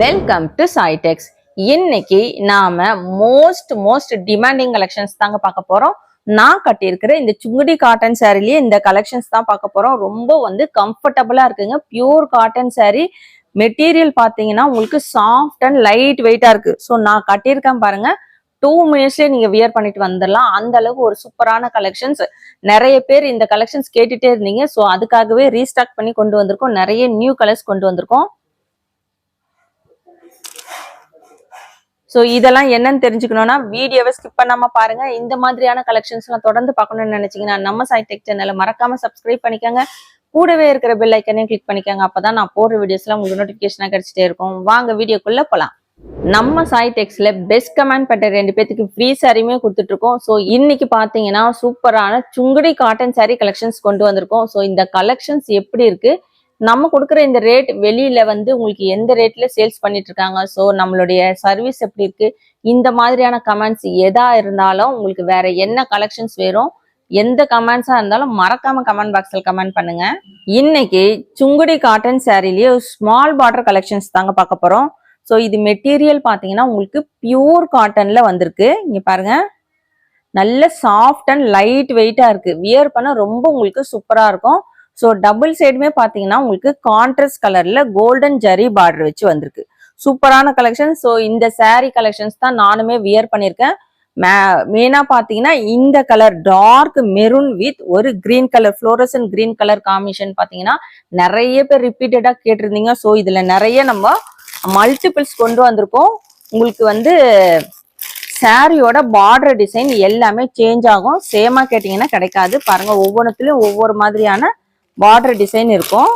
Welcome to சாய்டெக்ஸ் இன்னைக்கு நாம most most demanding collections தாங்க பார்க்க போறோம். நான் கட்டியிருக்கிற இந்த சுங்குடி காட்டன் சாரிலேயே இந்த கலெக்ஷன்ஸ் தான் பார்க்க போறோம். ரொம்ப வந்து கம்ஃபர்டபுளா இருக்குங்க. பியூர் காட்டன் சாரி மெட்டீரியல் பார்த்தீங்கன்னா உங்களுக்கு சாஃப்ட் அண்ட் லைட் வெயிட்டா இருக்கு. ஸோ நான் கட்டியிருக்கேன் பாருங்க. டூ மினிட்ஸ்லேயே நீங்க வியர் பண்ணிட்டு வந்துடலாம். அந்த அளவுக்கு ஒரு சூப்பரான கலெக்ஷன்ஸ் நிறைய பேர் இந்த கலெக்ஷன்ஸ் கேட்டுட்டே இருந்தீங்க. ஸோ அதுக்காகவே ரீஸ்டாக் பண்ணி கொண்டு வந்திருக்கோம். நிறைய நியூ கலர்ஸ் கொண்டு வந்திருக்கோம். ஸோ இதெல்லாம் என்னன்னு தெரிஞ்சுக்கணும்னா வீடியோவை ஸ்கிப் பண்ணாம பாருங்க. இந்த மாதிரியான கலெக்ஷன்ஸ் எல்லாம் தொடர்ந்து பார்க்கணும்னு நினைச்சீங்கன்னா நம்ம சைட் டெக் சேனலை மறக்காம சப்ஸ்கிரைப் பண்ணிக்கோங்க. கூடவே இருக்கிற பெல் ஐக்கனையும் கிளிக் பண்ணிக்கோங்க. அப்பதான் நான் போடுற வீடியோஸ்லாம் உங்களுக்கு நோட்டிஃபிகேஷனாக கிடைச்சிட்டே இருக்கும். வாங்க வீடியோக்குள்ள போலாம். நம்ம சாய் டெக்ஸ்ல பெஸ்ட் கமெண்ட் பண்ற ரெண்டு பேத்துக்கு ஃப்ரீ சாரியுமே கொடுத்துட்டு இருக்கோம் ஸோ இன்னைக்கு பாத்தீங்கன்னா சூப்பரான சுங்குடி காட்டன் சாரி கலெக்ஷன்ஸ் கொண்டு வந்திருக்கோம். ஸோ இந்த கலெக்ஷன்ஸ் எப்படி இருக்கு? நம்ம கொடுக்குற இந்த ரேட் வெளியில வந்து உங்களுக்கு எந்த ரேட்ல சேல்ஸ் பண்ணிட்டு இருக்காங்க? ஸோ நம்மளுடைய சர்வீஸ் எப்படி இருக்கு? இந்த மாதிரியான கமெண்ட்ஸ் எதா இருந்தாலும் உங்களுக்கு வேற என்ன கலெக்ஷன்ஸ் வேணும்? எந்த கமெண்ட்ஸா இருந்தாலும் மறக்காம கமெண்ட் பாக்ஸ்ல கமெண்ட் பண்ணுங்க. இன்னைக்கு சுங்குடி காட்டன் சாரிலேயே ஸ்மால் பார்டர் கலெக்ஷன்ஸ் தாங்க பார்க்க போறோம். ஸோ இது மெட்டீரியல் பார்த்தீங்கன்னா உங்களுக்கு பியூர் காட்டன்ல வந்திருக்கு. இங்க பாருங்க. நல்ல சாஃப்ட் அண்ட் லைட் வெயிட்டா இருக்கு. வியர் பண்ண ரொம்ப உங்களுக்கு சூப்பரா இருக்கும். ஸோ டபுள் சைடுமே பார்த்தீங்கன்னா உங்களுக்கு கான்ட்ராஸ்ட் கலர்ல கோல்டன் ஜரி பார்டர் வச்சு வந்திருக்கு. சூப்பரான கலெக்ஷன் ஸோ இந்த saree கலெக்ஷன்ஸ் தான் நானுமே வியர் பண்ணியிருக்கேன். மெயினா பாத்தீங்கன்னா இந்த கலர் டார்க் மெரூன் வித் ஒரு green colour fluorescent green colour combination பாத்தீங்கன்னா நிறைய பேர் ரிப்பீட்டடா கேட்டிருந்தீங்க. ஸோ இதுல நிறைய நம்ம மல்டிபிள்ஸ் கொண்டு வந்திருக்கோம். உங்களுக்கு வந்து சாரியோட பார்டர் டிசைன் எல்லாமே சேஞ்ச் ஆகும். சேமா கேட்டிங்கன்னா கிடைக்காது. பாருங்க ஒவ்வொன்றுத்துலயும் ஒவ்வொரு மாதிரியான பார்டர் டிசைன் இருக்கும்.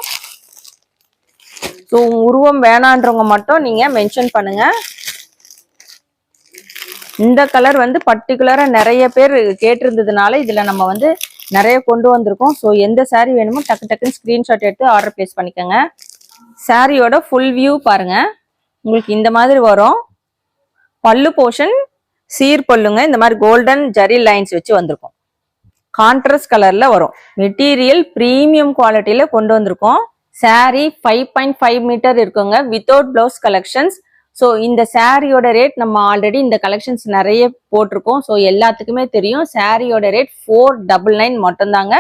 ஸோ உருவம் வேணான்றவங்க மட்டும் நீங்கள் மென்ஷன் பண்ணுங்கள் இந்த கலர் வந்து பர்டிகுலராக நிறைய பேர் கேட்டிருந்ததுனால இதில் நம்ம வந்து நிறைய கொண்டு வந்திருக்கோம். ஸோ எந்த சாரீ வேணுமோ டக்கு டக்குன்னு ஸ்க்ரீன்ஷாட் எடுத்து ஆர்டர் பிளேஸ் பண்ணிக்கோங்க. சாரியோட ஃபுல் வியூ பாருங்கள் உங்களுக்கு இந்த மாதிரி வரும். பல்லு போர்ஷன் சீர் பல்லுங்க இந்த மாதிரி கோல்டன் ஜரி லைன்ஸ் வச்சு வந்திருக்கும். கான்ட்ரஸ்ட் கலர்ல வரும். மெட்டீரியல் ப்ரீமியம் குவாலிட்டியில கொண்டு வந்திருக்கோம். Saree five point five metre இருக்குங்க. வித்தவுட் பிளவுஸ் கலெக்ஷன்ஸ் ஸோ இந்த சாரியோட ரேட் நம்ம ஆல்ரெடி இந்த கலெக்ஷன்ஸ் நிறைய போட்டிருக்கோம். ஸோ எல்லாத்துக்குமே தெரியும். சாரியோட ரேட் ஃபோர் டபுள் நைன் மட்டும்தாங்க.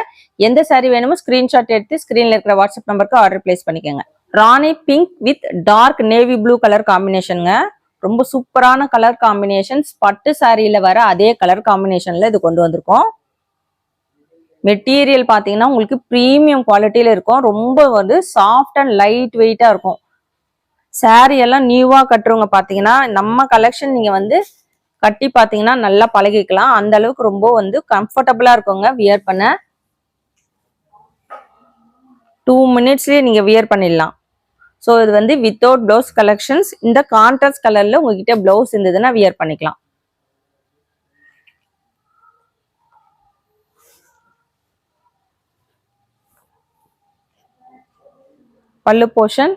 எந்த சாரி வேணுமோ ஸ்கிரீன்ஷாட் எடுத்து ஸ்க்ரீனில் இருக்கிற வாட்ஸ்அப் நம்பருக்கு ஆர்டர் பிளேஸ் பண்ணிக்கோங்க. Rani pink with dark navy blue colour காம்பினேஷனுங்க ரொம்ப சூப்பரான கலர் காம்பினேஷன்ஸ் பட்டு சாரியில வர அதே கலர் காம்பினேஷன்ல இது கொண்டு வந்திருக்கோம். மெட்டீரியல் பார்த்தீங்கன்னா உங்களுக்கு ப்ரீமியம் குவாலிட்டியில இருக்கும். ரொம்ப வந்து சாஃப்ட் அண்ட் லைட் வெயிட்டாக இருக்கும். Saree எல்லாம் நியூவாக கட்டுறவங்க பார்த்தீங்கன்னா நம்ம கலெக்ஷன் நீங்கள் வந்து கட்டி பார்த்தீங்கன்னா நல்லா பழகிக்கலாம். அந்த அளவுக்கு ரொம்ப வந்து கம்ஃபர்டபுளாக இருக்குங்க வியர் பண்ண. டூ மினிட்ஸ்லேயே நீங்கள் வியர் பண்ணிடலாம். ஸோ இது வந்து வித்தவுட் ப்ளவுஸ் கலெக்ஷன்ஸ் இந்த கான்ட்ராஸ்ட் கலரில் உங்ககிட்ட ப்ளவுஸ் இருந்ததுன்னா வியர் பண்ணிக்கலாம். பல்லு போர்ஷன்.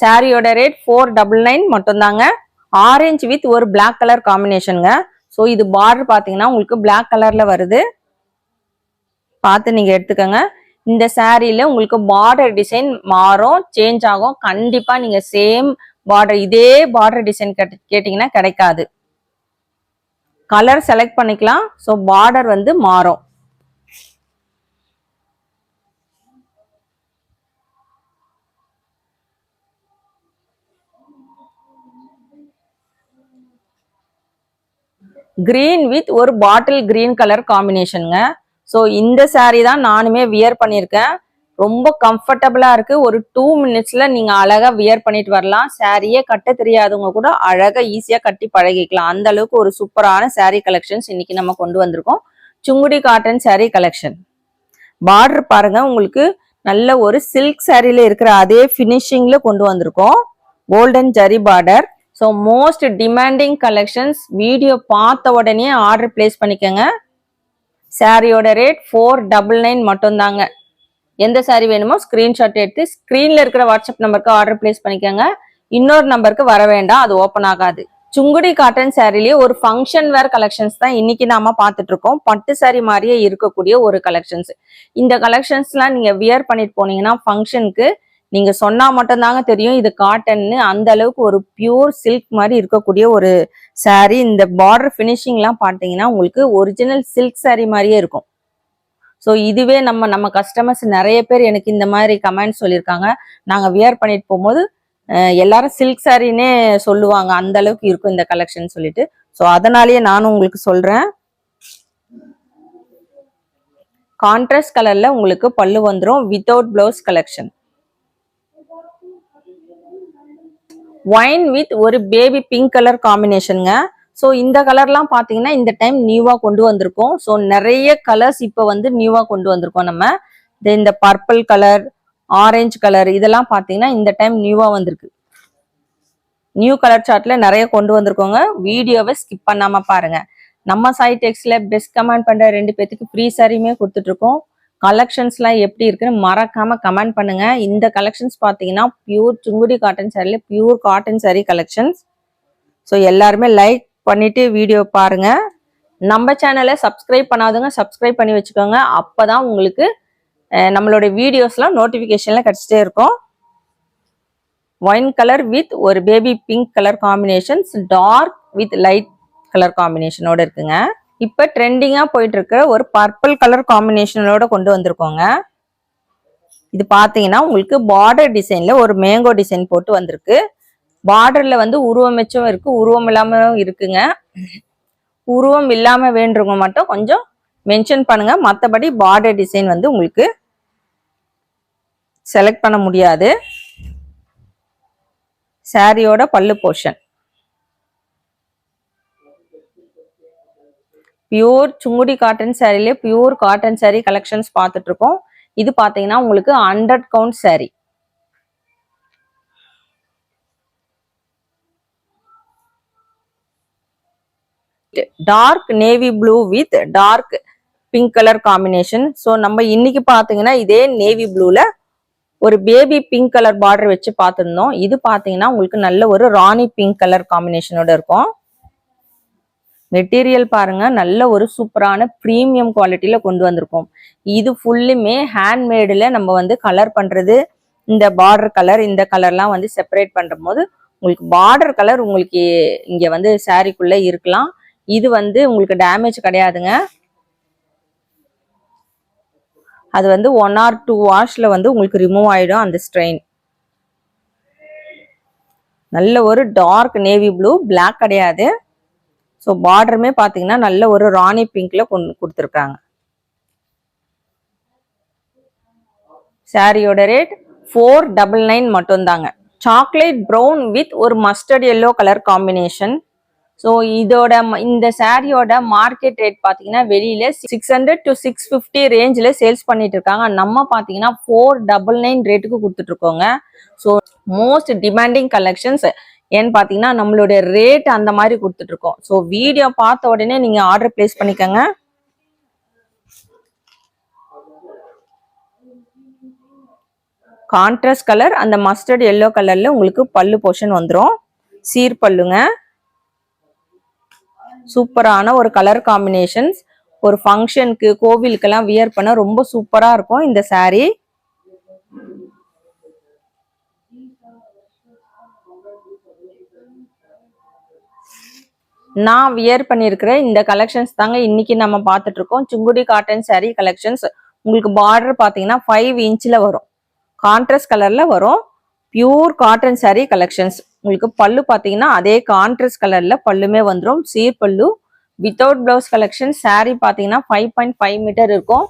சாரியோட ரேட் ஃபோர் டபுள் நைன் மட்டும்தாங்க. ஆரஞ்சு வித் ஒரு பிளாக் கலர் காம்பினேஷனுங்க ஸோ இது பார்டர் பார்த்தீங்கன்னா உங்களுக்கு பிளாக் கலரில் வருது. பார்த்து நீங்கள் எடுத்துக்கோங்க. இந்த சாரியில் உங்களுக்கு பார்டர் டிசைன் மாறும் சேஞ்ச் ஆகும். கண்டிப்பாக நீங்கள் சேம் பார்டர் இதே பார்டர் டிசைன் கேட்டீங்கன்னா கிடைக்காது. கலர் செலக்ட் பண்ணிக்கலாம். ஸோ பார்டர் வந்து மாறும். கிரீன் வித் ஒரு பாட்டில் கிரீன் கலர் காம்பினேஷனுங்க ஸோ இந்த சாரீ தான் நானுமே வியர் பண்ணியிருக்கேன் ரொம்ப கம்ஃபர்டபுளாக இருக்குது ஒரு டூ மினிட்ஸில் நீங்கள் அழகாக வியர் பண்ணிட்டு வரலாம். சாரியே கட்ட தெரியாதவங்க கூட அழகாக ஈஸியாக கட்டி பழகிக்கலாம். அந்த அளவுக்கு ஒரு சூப்பரான சாரீ கலெக்ஷன்ஸ் இன்னைக்கு நம்ம கொண்டு வந்திருக்கோம். Sungudi cotton saree collection border பாருங்க உங்களுக்கு நல்ல ஒரு சில்க் சாரியில இருக்கிற அதே ஃபினிஷிங்ல கொண்டு வந்திருக்கோம். Golden zari border so most demanding collections video பார்த்த உடனே ஆர்டர் பிளேஸ் பண்ணிக்கோங்க. சாரியோட ரேட் ஃபோர் டபுள் நைன் மட்டும்தாங்க. எந்த saree வேணுமோ ஸ்க்ரீன்ஷாட் எடுத்து ஸ்க்ரீனில் இருக்கிற வாட்ஸ்அப் நம்பருக்கு ஆர்டர் பிளேஸ் பண்ணிக்கோங்க. இன்னொரு நம்பருக்கு வர வேண்டாம் அது ஓப்பன் ஆகாது. சுங்குடி காட்டன் சாரிலேயே ஒரு ஃபங்க்ஷன் வேர் கலெக்ஷன்ஸ் தான் இன்னைக்கு நாம பார்த்துட்டு இருக்கோம். பட்டு saree மாதிரியே இருக்கக்கூடிய ஒரு கலெக்ஷன்ஸ் இந்த கலெக்ஷன்ஸ்லாம் நீங்க வியர் பண்ணிட்டு போனீங்கன்னா ஃபங்க்ஷனுக்கு நீங்க சொன்னா மட்டும்தாங்க தெரியும். இது காட்டன்னு அந்த அளவுக்கு ஒரு பியூர் சில்க் மாதிரி இருக்கக்கூடிய ஒரு saree. இந்த பார்டர் ஃபினிஷிங்லாம் பார்த்தீங்கன்னா உங்களுக்கு ஒரிஜினல் சில்க் saree மாதிரியே இருக்கும். ஸோ இதுவே நம்ம நம்ம கஸ்டமர்ஸ் நிறைய பேர் எனக்கு இந்த மாதிரி கமெண்ட் சொல்லியிருக்காங்க. நாங்கள் வியர் பண்ணிட்டு போகும்போது எல்லாரும் சில்க் சாரின்னே சொல்லுவாங்க. அந்த அளவுக்கு இருக்கும் இந்த கலெக்ஷன் சொல்லிட்டு. ஸோ அதனாலேயே நானும் உங்களுக்கு சொல்றேன். கான்ட்ராஸ்ட் கலர்ல உங்களுக்கு பல்லு வந்துடும் without blouse collection wine with ஒரு பேபி பிங்க் கலர் காம்பினேஷனுங்க ஸோ இந்த கலர்லாம் பார்த்தீங்கன்னா இந்த டைம் நியூவாக கொண்டு வந்திருக்கோம். ஸோ நிறைய கலர்ஸ் இப்போ வந்து நியூவாக கொண்டு வந்திருக்கோம் நம்ம. இந்த பர்பிள் கலர் ஆரஞ்சு கலர் இதெல்லாம் பார்த்தீங்கன்னா இந்த டைம் நியூவாக வந்திருக்கு. நியூ கலர் சார்ட்ல நிறைய கொண்டு வந்திருக்கோங்க. வீடியோவை ஸ்கிப் பண்ணாமல் பாருங்க. நம்ம சாய் டெக்ஸ்ட்ல பெஸ்ட் கமெண்ட் பண்ணுற ரெண்டு பேத்துக்கு ஃப்ரீ சாரியுமே கொடுத்துட்ருக்கோம் கலெக்ஷன்ஸ்லாம் எப்படி இருக்குன்னு மறக்காம கமெண்ட் பண்ணுங்க. இந்த கலெக்ஷன்ஸ் பார்த்தீங்கன்னா பியூர் சுங்குடி காட்டன் சாரியில் pure cotton saree collections so எல்லாருமே லைக் பண்ணிட்டு வீடியோ பாருங்க. நம்ம சேனலை சப்ஸ்கிரைப் பண்ணாதவங்க சப்ஸ்கிரைப் பண்ணி வச்சுக்கோங்க. அப்போதான் உங்களுக்கு நம்மளோட நம்மளுடைய வீடியோஸ்லாம் நோட்டிஃபிகேஷன்ல கிடைச்சிட்டே இருக்கும். ஒயின் கலர் வித் ஒரு baby pink colour combinations dark with light colour காம்பினேஷனோட இருக்குங்க. இப்போ ட்ரெண்டிங்காக போயிட்டு ஒரு பர்பிள் கலர் காம்பினேஷனோட கொண்டு வந்திருக்கோங்க. இது பார்த்தீங்கன்னா உங்களுக்கு பார்டர் டிசைனில் ஒரு மேங்கோ டிசைன் போட்டு வந்திருக்கு. பார்டரில் வந்து உருவம் வச்சும் உருவம் இல்லாமலும் இருக்குங்க. உருவம் இல்லாமல் வேண்டுறவங்க மட்டும் கொஞ்சம் மென்ஷன் பண்ணுங்கள் மற்றபடி பார்டர் டிசைன் வந்து உங்களுக்கு செலக்ட் பண்ண முடியாது. சாரியோட பல்லு போர்ஷன் பியூர் சுங்குடி காட்டன் சாரிலே பியூர் காட்டன் saree கலெக்ஷன்ஸ் பார்த்துட்டு இருக்கோம் இது பாத்தீங்கன்னா உங்களுக்கு hundred count saree. Dark navy blue with dark pink colour combination so நம்ம இன்னைக்கு பாத்தீங்கன்னா இதே நேவி ப்ளூல ஒரு பேபி பிங்க் கலர் பார்டர் வச்சு பார்த்துருந்தோம். இது பார்த்தீங்கன்னா உங்களுக்கு நல்ல ஒரு ராணி பிங்க் கலர் காம்பினேஷனோட இருக்கும். மெட்டீரியல் பாருங்க நல்ல ஒரு சூப்பரான ப்ரீமியம் குவாலிட்டியில கொண்டு வந்திருக்கோம். இது ஃபுல்லுமே ஹேண்ட்மேடில் நம்ம வந்து கலர் பண்றது இந்த பார்டர் கலர் இந்த கலர்லாம் வந்து செப்பரேட் பண்ணும் போது உங்களுக்கு பார்டர் கலர் உங்களுக்கு இங்க வந்து சாரிக்குள்ள இருக்கலாம். இது வந்து உங்களுக்கு டேமேஜ் கிடையாதுங்க. அது வந்து ஒன் ஆர் டூ வாஷ்ல வந்து உங்களுக்கு ரிமூவ் ஆயிடும் அந்த ஸ்ட்ரெயின் நல்ல ஒரு டார்க் நேவி ப்ளூ பிளாக் கிடையாது. ஸோ பார்டருமே பார்த்தீங்கன்னா நல்ல ஒரு ராணி பிங்க்ல கொண்டு கொடுத்துருக்காங்க. சாரியோட ரேட் ஃபோர் டபுள் நைன் மட்டும்தாங்க. சாக்லேட் ப்ரௌன் வித் ஒரு mustard yellow colour combination so இதோட இந்த சாரியோட மார்க்கெட் ரேட் பார்த்தீங்கன்னா வெளியில six hundred to six fifty ரேஞ்சில் சேல்ஸ் பண்ணிட்டு இருக்காங்க. நம்ம பார்த்தீங்கன்னா ஃபோர் டபுள் நைன் ரேட்டுக்கு கொடுத்துட்ருக்கோங்க ஸோ மோஸ்ட் டிமாண்டிங் கலெக்ஷன்ஸ் ஏன்னு பார்த்தீங்கன்னா நம்மளுடைய ரேட் அந்த மாதிரி கொடுத்துட்டு இருக்கோம் ஸோ வீடியோ பார்த்த உடனே நீங்க ஆர்டர் பிளேஸ் பண்ணிக்கோங்க. கான்ட்ராஸ்ட் கலர் அந்த மஸ்டர்ட் எல்லோ கலர்ல உங்களுக்கு பல்லு போர்ஷன் வந்துடும் சீர் பல்லுங்க. சூப்பரான ஒரு கலர் காம்பினேஷன்ஸ் ஒரு ஃபங்க்ஷனுக்கு கோவிலுக்கெல்லாம் வியர் பண்ண ரொம்ப சூப்பரா இருக்கும் இந்த சாரீ நான் வியர் பண்ணியிருக்கிற இந்த கலெக்ஷன்ஸ் தாங்க இன்னைக்கு நம்ம பார்த்துட்டு இருக்கோம் சுங்குடி காட்டன் saree கலெக்ஷன்ஸ் உங்களுக்கு பார்டர் பார்த்தீங்கன்னா ஃபைவ் இன்ச்சில் வரும். கான்ட்ரஸ்ட் கலரில் வரும். பியூர் காட்டன் saree கலெக்ஷன்ஸ் உங்களுக்கு பல்லு பார்த்தீங்கன்னா அதே கான்ட்ரஸ்ட் கலரில் பல்லுமே வந்துடும் சீர் பல்லு வித்தவுட் பிளவுஸ் கலெக்ஷன் saree பார்த்தீங்கன்னா ஃபைவ் பாயிண்ட் ஃபைவ் மீட்டர் இருக்கும்.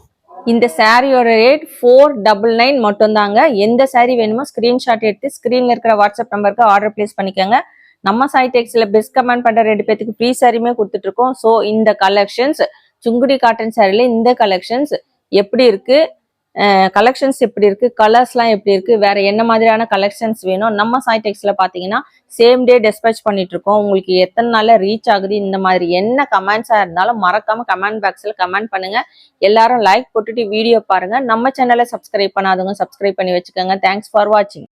இந்த சாரியோட ரேட் ஃபோர் டபுள் நைன் மட்டும்தாங்க. எந்த saree வேணுமோ ஸ்க்ரீன்ஷாட் எடுத்து ஸ்க்ரீனில் இருக்கிற வாட்ஸ்அப் நம்பருக்கு ஆர்டர் பிளேஸ் பண்ணிக்கோங்க. நம்ம சாய் டெக்ஸ்ல பெஸ்ட் கமெண்ட் பண்ற ரெண்டு பேத்துக்கு ஃப்ரீ சாரியுமே கொடுத்துட்டு இருக்கோம் ஸோ இந்த கலெக்ஷன்ஸ் சுங்குடி காட்டன் சாரில இந்த கலெக்ஷன்ஸ் எப்படி இருக்கு? கலெக்ஷன்ஸ் எப்படி இருக்கு? கலர்ஸ்லாம் எப்படி இருக்கு? வேற என்ன மாதிரியான கலெக்ஷன்ஸ் வேணும்? நம்ம சாய் டெக்ஸ்ல பாத்தீங்கன்னா சேம் டே டெஸ்பேச் பண்ணிட்டு இருக்கோம் உங்களுக்கு எத்தனை நாள்ல ரீச் ஆகுது? இந்த மாதிரி என்ன கமெண்ட்ஸா இருந்தாலும் மறக்காம கமெண்ட் பாக்ஸ்ல கமெண்ட் பண்ணுங்க. எல்லாரும் லைக் போட்டுட்டு வீடியோ பாருங்க. நம்ம சேனலை சப்ஸ்கிரைப் பண்ணாதவங்க சப்ஸ்கிரைப் பண்ணி வச்சுக்கோங்க. தேங்க்ஸ் ஃபார் வாட்சிங்